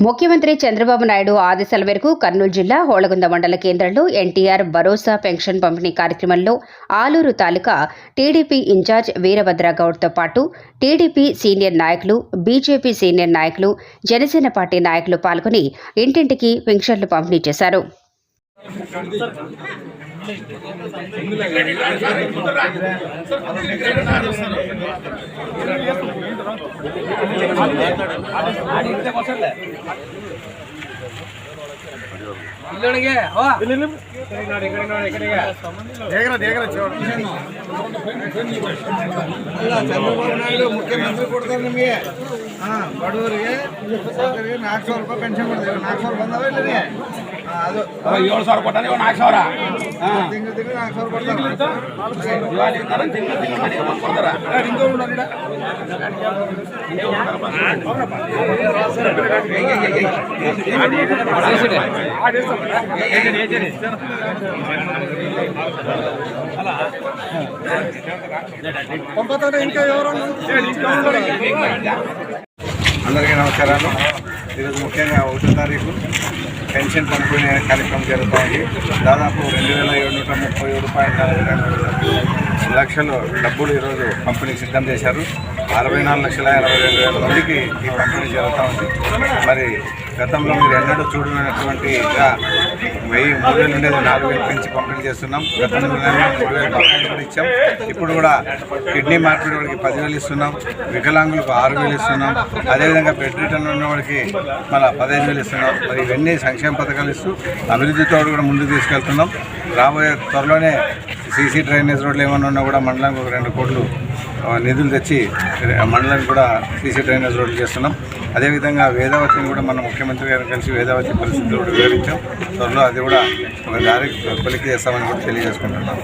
ముఖ్యమంత్రి చంద్రబాబు నాయుడు ఆదేశాల మేరకు కర్నూలు జిల్లా హోళగుంద మండల కేంద్రంలో ఎన్టీఆర్ భరోసా పెన్షన్ పంపిణీ కార్యక్రమంలో Aluru taluka TDP in charge Veerabhadra గౌడ్తో పాటు టీడీపీ సీనియర్ నాయకులు బీజేపీ సీనియర్ నాయకులు జనసేన పార్టీ నాయకులు పాల్గొని ఇంటింటికి పెన్షన్లు పంపిణీ చేశారు. ಇಲ್ಲೊಳಗೆ ದೇಗರ ದೇಗರ ಚಂದ್ರಬಾಬು ಮುಖ್ಯಮಂತ್ರಿ ಕೊಡ್ತಾರೆ ನಿಮಗೆ ಹಾ ಬಡವರಿಗೆ ನಾಲ್ಕು ಸಾವಿರ ರೂಪಾಯಿ ಪೆನ್ಷನ್ ಕೊಡ್ತಾರೆ ನಾಲ್ಕು ಸಾವಿರ ಬಂದವ ಇಲ್ಲ ಏಳು ಸಾವಿರ ಕೊಟ್ಟಾನೆ ಇವ ನಾಲ್ಕು ಸಾವಿರ ತಿಂಗಳು ತಿಂಗಳು ನಾಲ್ಕು ಸಾವಿರ ಕೊಡ್ತಾರೆ ಇವಾಗ ಇರ್ತಾರ ತಿಂಗಳು ತಿಂಗಳು ಮಾಡಿ ಅಮೌಂಟ್ ಕೊಡ್ತಾರ ఇంకా ఎవరు అందరికీ నమస్కారాలు ఈరోజు ముఖ్యంగా ఒకటో తారీఖు పెన్షన్ పంపిణీ కార్యక్రమం జరుగుతుంది. దాదాపు రెండు వేల ఏడు నూట ముప్పై ఏడు పాయింట్ లక్షలు డబ్బులు ఈరోజు పంపిణీ సిద్ధం చేశారు. అరవై నాలుగు లక్షల ఎనభై రెండు వేల మందికి ఈ పంపిణీ జరుగుతూ ఉంది మరి గతంలో మీరు ఎన్నడూ చూడనటువంటి వెయ్యి మూడు వేలు ఉండేది నాలుగు వేలు పెంచి పంపిణీ చేస్తున్నాం. గతంలో మూడు వేలు పంపిణీ కూడా ఇచ్చాం. ఇప్పుడు కూడా కిడ్నీ మార్పిడి వాళ్ళకి పదివేలు ఇస్తున్నాం. వికలాంగులకు ఆరు వేలు ఇస్తున్నాం. అదేవిధంగా బెడ్ రిటర్న్ ఉన్న వాళ్ళకి మళ్ళీ పదహైదు వేలు ఇస్తున్నాం. మరి ఇవన్నీ సంక్షేమ పథకాలు ఇస్తూ అభివృద్ధితో కూడా ముందుకు తీసుకెళ్తున్నాం. రాబోయే త్వరలోనే సీసీ డ్రైనేజ్ రోడ్లు ఏమన్నా ఉన్నా కూడా మండలానికి ఒక రెండు కోట్లు నిధులు తెచ్చి మండలాన్ని కూడా సీసీ డ్రైనేజ్ రోడ్లు చేస్తున్నాం. అదేవిధంగా వేదావతిని కూడా మన ముఖ్యమంత్రి గారిని కలిసి వేదావతి పరిస్థితులు కూడా వివరించాం. త్వరలో అది కూడా ఒక దారి కొలికి చేస్తామని కూడా తెలియజేసుకుంటున్నాం.